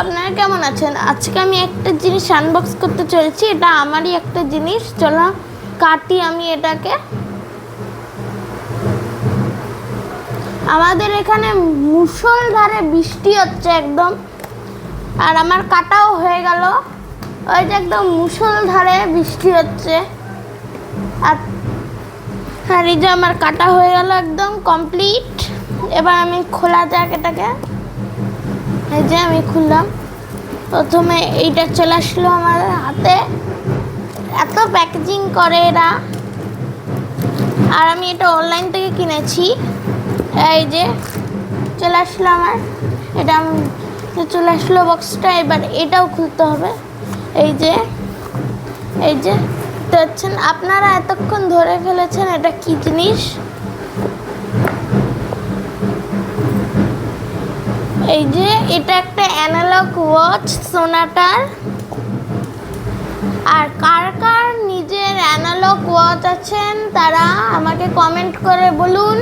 আপনারা কেমন আছেন? আজকে আমি একটা জিনিস আনবক্স করতে চলেছি। এটা আমারই একটা জিনিস। চলো, কাটি আমি এটাকে। আমাদের এখানে মুষলধারে বৃষ্টি হচ্ছে একদম। আর আমার কাটাও হয়ে গেল। ওই যে একদম মুষলধারে বৃষ্টি হচ্ছে। আর আর এই যে আমার কাটা হয়ে গেল একদম কমপ্লিট এবার আমি খোলা যাক এটাকে। এই যে আমি খুললাম। প্রথমে এইটা চলে আসলো আমার হাতে। এত প্যাকেজিং করে এরা। আর আমি এটা অনলাইন থেকে কিনেছি। এই যে চলে আসলো আমার। এটা আমি- চলে আসলো বক্সটা এবার এটাও খুলতে হবে। এই যে এই যে আপনারা এতক্ষণ ধরে ফেলেছেন এটা কি জিনিস? এই যে, এটা একটা অ্যানালগ ওয়াচ সোনাটার আর কার কার নিজের অ্যানালগ ওয়াচ আছেন, তারা আমাকে কমেন্ট করে বলুন।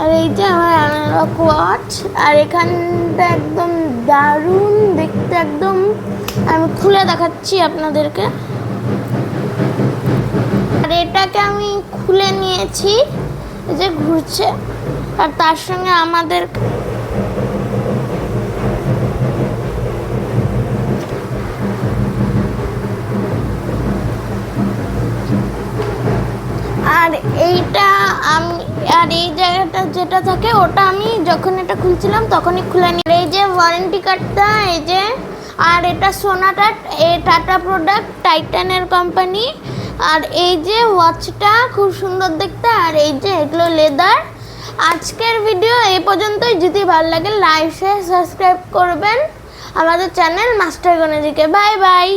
আর এই যে আমার অ্যানালগ ওয়াচ আর এখানটা একদম দারুণ, দেখতে একদম, আমি খুলে দেখাচ্ছি আপনাদেরকে। আর এটাকে আমি খুলে নিয়েছি যে ঘুরছে। আর তার সঙ্গে আমাদের আর এইটা আমি, আর এই জায়গাটা যেটা থাকে, ওটা আমি যখন এটা খুলছিলাম তখনই খুলে নিই এই যে ওয়ারেন্টি কার্ডটা এই যে, আর এটা সোনাটা এ টাটা প্রোডাক্ট টাইটানের কোম্পানি আর এই যে ওয়াচটা খুব সুন্দর দেখতে, আর এই যে এগুলো লেদার আজকের ভিডিও এই পর্যন্তই। যদি ভালো লাগে লাইক শেয়ার সাবস্ক্রাইব করবেন। আমাদের চ্যানেল মাস্টার গণেজিকে বাই বাই